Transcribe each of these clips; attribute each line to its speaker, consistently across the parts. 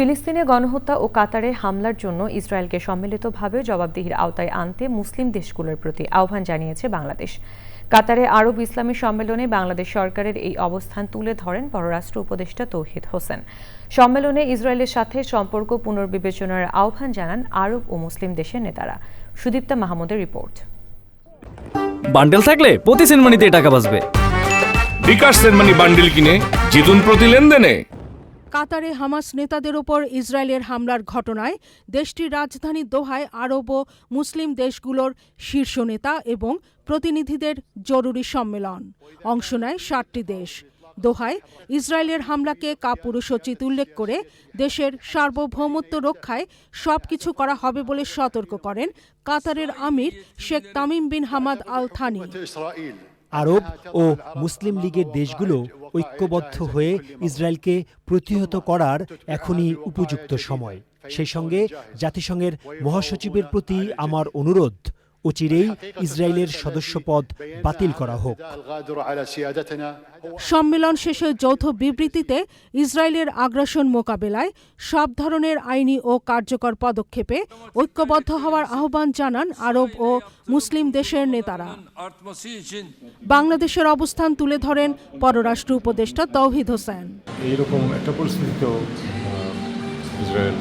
Speaker 1: ফিলিস্তিনে গণহত্যা ও কাতারে হামলার জন্য ইসরায়েলকে সম্মিলিতভাবে জবাবদিহির আওতায় আনতে মুসলিম দেশগুলোর প্রতি আহ্বান জানিয়েছে বাংলাদেশ। কাতারে আরব ইসলামী সম্মেলনে বাংলাদেশ সরকারের এই অবস্থান তুলে ধরেন পররাষ্ট্র উপদেষ্টা তৌহিদ হোসেন। সম্মেলনে ইসরায়েলের সাথে সম্পর্ক পুনর্বিবেচনার আহ্বান জানান আরব ও মুসলিম দেশের নেতারা। সুদীপ্তা মাহমুদের রিপোর্ট।
Speaker 2: বান্ডেল থাকলে প্রতি সেনমানিতে টাকা বাঁচবে।
Speaker 3: বিকাশ সেনমানি বান্ডিল কিনে জিতুন প্রতি লেনদেনে।
Speaker 4: কাতারে হামাস নেতাদের ওপর ইসরায়েলের হামলার ঘটনায় দেশটির রাজধানী দোহায় আরব ও মুসলিম দেশগুলোর শীর্ষ নেতা এবং প্রতিনিধিদের জরুরি সম্মেলন। অংশ নেয় ষাটটি দেশ। দোহায় ইসরায়েলের হামলাকে কাপুরুষোচিত উল্লেখ করে দেশের সার্বভৌমত্ব রক্ষায় সবকিছু করা হবে বলে সতর্ক করেন কাতারের আমির Sheikh Tamim bin Hamad Al Thani
Speaker 5: আরব ও মুসলিম লীগের দেশগুলো ঐক্যবদ্ধ হয়ে ইসরায়েলকে প্রতিহত করার এখনই উপযুক্ত সময়। সেই সঙ্গে জাতিসংঘের মহাসচিবের প্রতি আমার অনুরোধ অচিরেই ইসরায়েলের সদস্যপদ বাতিল করা হোক।
Speaker 4: সম্মেলন শেষে যৌথ বিবৃতিতে ইসরায়েলের আগ্রাসন মোকাবেলায় সব ধরনের আইনি ও কার্যকর পদক্ষেপে ঐক্যবদ্ধ হওয়ার আহ্বান জানান আরব ও মুসলিম দেশের নেতারা। বাংলাদেশের অবস্থান তুলে ধরেন পররাষ্ট্র উপদেষ্টা তৌহিদ হোসেন।
Speaker 6: এইরকম একটা পরিস্থিতিতেও ইসরায়েল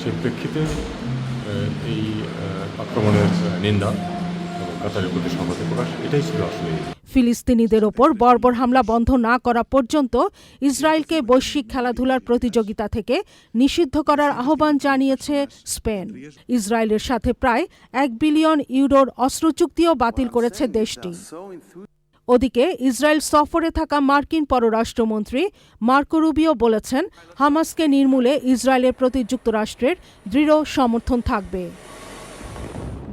Speaker 6: সেই প্রেক্ষিতে এই আক্রমণের নিন্দা
Speaker 4: ফিলিস্তিনিদের ওপর বর্বর হামলা বন্ধ না করা পর্যন্ত ইসরায়েলকে বৈশ্বিক খেলাধুলার প্রতিযোগিতা থেকে নিষিদ্ধ করার আহ্বান জানিয়েছে স্পেন। ইসরায়েলের সাথে প্রায় এক বিলিয়ন ইউরোর অস্ত্র চুক্তিও বাতিল করেছে দেশটি। ওদিকে ইসরায়েল সফরে থাকা মার্কিন পররাষ্ট্রমন্ত্রী মার্কো রুবিও বলেছেন, হামাসকে নির্মূলে ইসরায়েলের প্রতি যুক্তরাষ্ট্রের দৃঢ় সমর্থন থাকবে।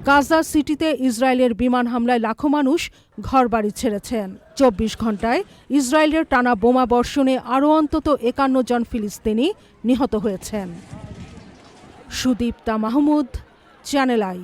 Speaker 4: গাজা সিটিতে ইসরায়েলের বিমান হামলায় লাখো মানুষ ঘরবাড়ি ছেড়েছেন। চব্বিশ ঘন্টায় ইসরায়েলের টানা বোমা বর্ষণে আরও অন্তত একান্ন জন ফিলিস্তিনি নিহত হয়েছেন। সুদীপ্তা মাহমুদ, চ্যানেল আই।